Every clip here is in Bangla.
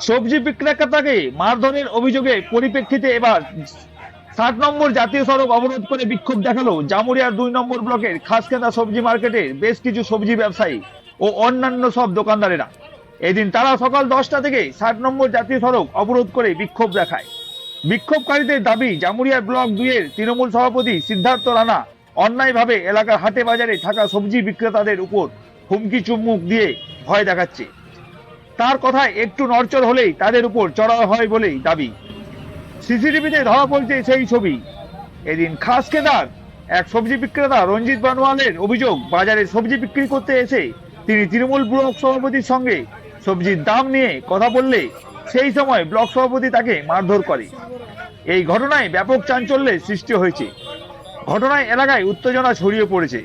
সবজি বিক্রেতাকে মারধরের অভিযোগে পরিপ্রেক্ষিতে এবার ষাট নম্বর জাতীয় সড়ক অবরোধ করে বিক্ষোভ দেখাল জামুরিয়ার দুই নম্বর ব্লকের খাসকেন্দা সবজি মার্কেটের বেশ কিছু সবজি ব্যবসায়ী ও অন্যান্য সব দোকানদারেরা। এদিন তারা সকাল দশটা থেকে ষাট নম্বর জাতীয় সড়ক অবরোধ করে বিক্ষোভ দেখায়। বিক্ষোভকারীদের দাবি, জামুরিয়া ব্লক দুইয়ের তৃণমূল সভাপতি সিদ্ধার্থ রানা অন্যায়ভাবে এলাকার হাটে বাজারে থাকা সবজি বিক্রেতাদের উপর হুমকি চুম্মুক দিয়ে ভয় দেখাচ্ছে। তার কথায় একটু নড়চড় হলেই তাদের উপর চড়াও হয় বলেই দাবি। সিসিটিভিতে ধরা পড়ছে সেই ছবি। এদিন খাস কেদার, এক সবজি বিক্রেতা রঞ্জিত বানোয়ালের অভিযোগ, বাজারে সবজি বিক্রি করতে এসে তিনি তৃণমূল ব্লক সভাপতির সঙ্গে সবজির দাম নিয়ে কথা বললে সেই সময় ব্লক সভাপতি তাকে মারধর করে। এই ঘটনায় ব্যাপক চাঞ্চল্যের সৃষ্টি হয়েছে। ঘটনায় এলাকায় উত্তেজনা ছড়িয়ে পড়েছে।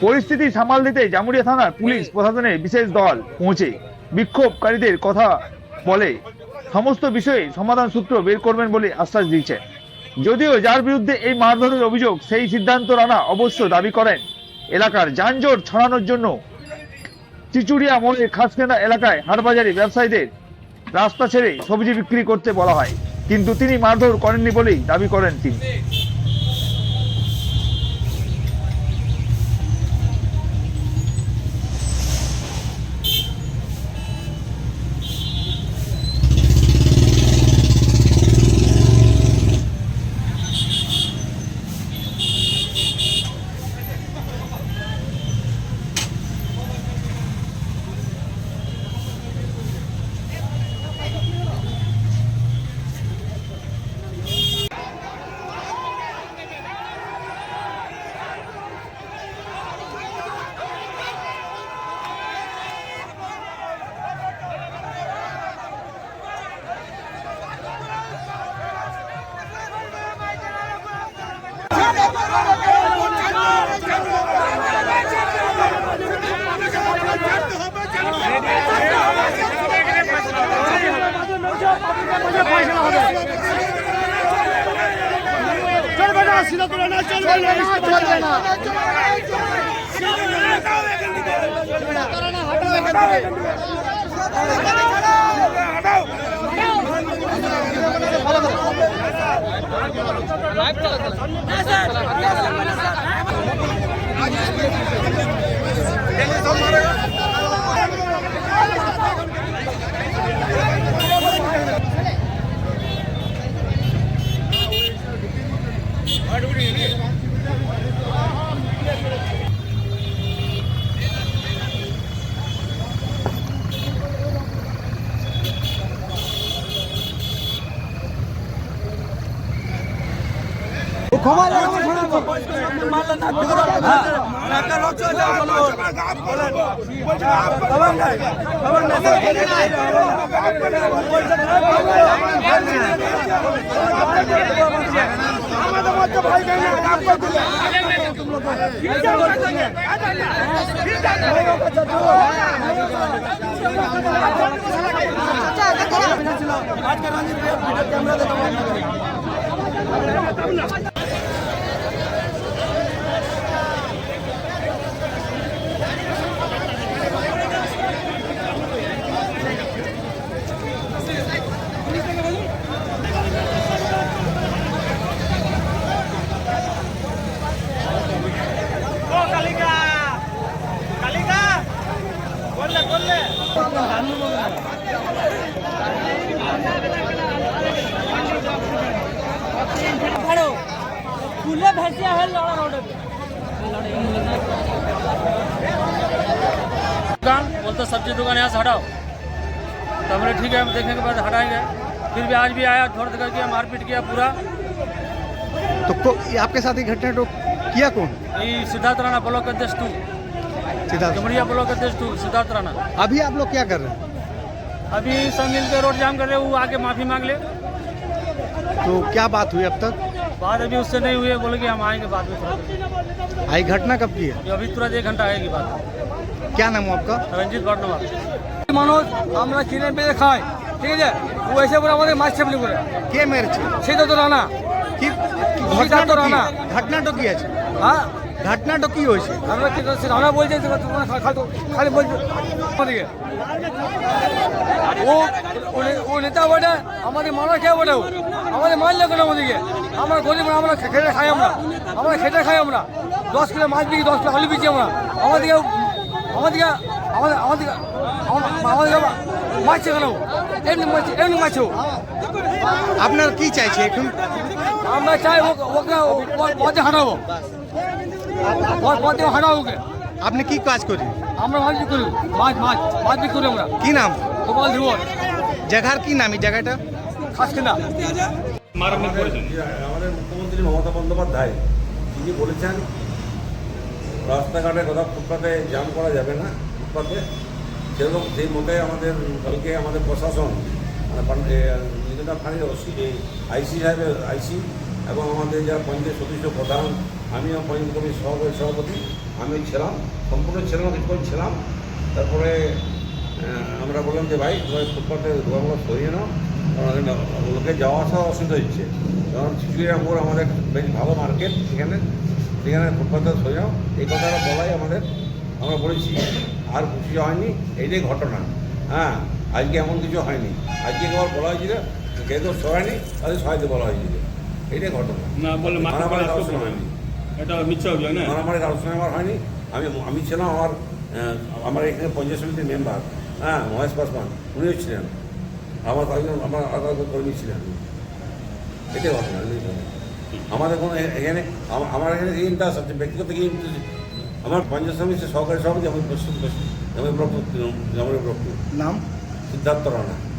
পরিস্থিতি সামাল দিতে জামুরিয়া থানার পুলিশ প্রশাসনের বিশেষ দল পৌঁছে। বিক্ষোভকারীদের কথা বলে সমস্ত বিষয়ে সমাধান সূত্র বের করবেন বলে আশ্বাস দিয়েছেন যদিও যার বিরুদ্ধে এই মারধরের অভিযোগ, সেই সিদ্ধান্ত রানা অবশ্য দাবি করেন। এলাকার যানজট ছড়ানোর জন্য চিচুড়িয়া মোড়ের খাসকেনা এলাকায় হাটবাজারে ব্যবসায়ীদের রাস্তা ছেড়ে সবজি বিক্রি করতে বলা হয়। কিন্তু তিনি মারধর করেননি বলেই দাবি করেন তিনি। চলবে না সিধা তোলা না চলবে না চলবে না আমাদের মধ্যে ভাই কেন কাম করতে खड़ो खुले भैंसिया है लड़ा रोड दुकान बोलते सब्ज़ी दुकान यहाँ से हटाओ। तो हमने ठीक है हम देखने के बाद हटाएँगे फिर भी आज भी आया थोड़ा देर किया मारपीट किया पूरा। तो को, आपके साथ ही घटना तो किया कौन? ये सिद्धार्थ राणा ब्लॉक अध्यक्ष टू सिद्धार्थ। जमड़िया ब्लॉक अध्यक्ष टू सिद्धार्थ राणा। अभी आप लोग क्या कर रहे हैं? अभी सब मिलकर रोड जाम कर रहे हैं, वो आके माफ़ी मांग ले। तो क्या बात हुई अब तक? बात अभी उससे नहीं हुई है बोले कि हम आएंगे बाद में थोड़ा देर। आई घटना कब की है ये अभी तुरंत एक घंटा आएगी बात क्या नाम है आपका रंजीत भटनवाल মানুষ আমরা কিনে পেয়ে খাই ঠিক আছে ও এসে করে আমাদের মাছ চাপলি করে কে মেরেছে সেটা তো রানা কি? সিদ্ধার্থ ঘটনাটা রানা। কি? ঘটনাটা কি আছে? হ্যাঁ? ঘটনাটা কি হয়েছে? আমরা কি বলছে খালি বলছে। ও ও নেতা বটে আমাদের মারা খেয়ে বটে ও। আমাদের মারলে কেন আমাদেরকে? আমরা গরিব আমরা খেটে খাই আমরা। আমরা খেটে খাই আমরা। দশ কিলো মাছ বিকি দশ কিলো আলু বিকি আমরা। আমাদেরকে আমাদেরকে আমাদের আমাদেরকে আমা- আমাদেরকে মারছে কেন? এমনি মারছে এমনি মারছে। আপনার কি চাইছে? এখন আমরা চাই ওকে ওকে ও- ওর পথে ওর পথে হাঁটাবো ওকে। আপনি কি কাজ করি? আমরা মাছ করি। মাছ মাছ মাছ বিক্রি করি আমরা। কি নাম? গোপাল ধুবন জায়গার কি নাম এই জায়গাটা? খাস কিনা আমাদের মুখ্যমন্ত্রী মমতা বন্দ্যোপাধ্যায় তিনি বলেছেন রাস্তাঘাটে কোথাও ফুটপাতে জাম করা যাবে না ফুটপাতে। সেরকম সেই মতে আমাদের কালকে আমাদের প্রশাসন নিজেরা খানির আইসি সাহেবের আইসি এবং আমাদের যারা পঞ্চায়েত সদস্য প্রধান আমিও পঞ্চায়েত কমিটির সভাপতি সভাপতি, আমি ছিলাম, সম্পূর্ণ ছিলাম কিছুক্ষণ ছিলাম। তারপরে আমরা বললাম যে, ভাই, তোমার ফুটপাতে দোকানগুলো সরিয়ে নাও লোকে যাওয়া আসা অসুবিধা হচ্ছে। কারণ চিচুড়িয়া মোড় আমাদের বেশ ভালো মার্কেট সেখানে সেখানে ফুটপাতে সরিয়ে নাও। এই কথাটা বলাই আমাদের, আমরা বলেছি, আর কিছু হয়নি এইটাই ঘটনা। হ্যাঁ আজকে এমন কিছু হয়নি। আজকে একবার বলা হয়েছিল যেহেতু সরায়নি তাদের সহায়তা বলা হয়েছিল এইটাই ঘটনা। না বলে মারামারি করে কারোর সঙ্গে হয়নি। এটা মিথ্যা অভিযোগ না? মারামারি কারোর সঙ্গে আমার হয়নি। আমি আমি ছিলাম আমার আমার এখানে পঞ্চায়েত সমিতির মেম্বার। হ্যাঁ মহেশ পাসওয়ান উনিও ছিলেন। আমার কয়েকজন আমার আলাদা কর্মী ছিলেন এটাই ঘটনা আমাদের কোনো এখানে আমা- আমার এখানে এই ইন্টারেস্ট আছে ব্যক্তিগত কি? আমার পঞ্চায়েত সমিতির সহকারী সভাপতি আমি পশ্চিম আমি ব্লক নাম? সিদ্ধার্থ রানা।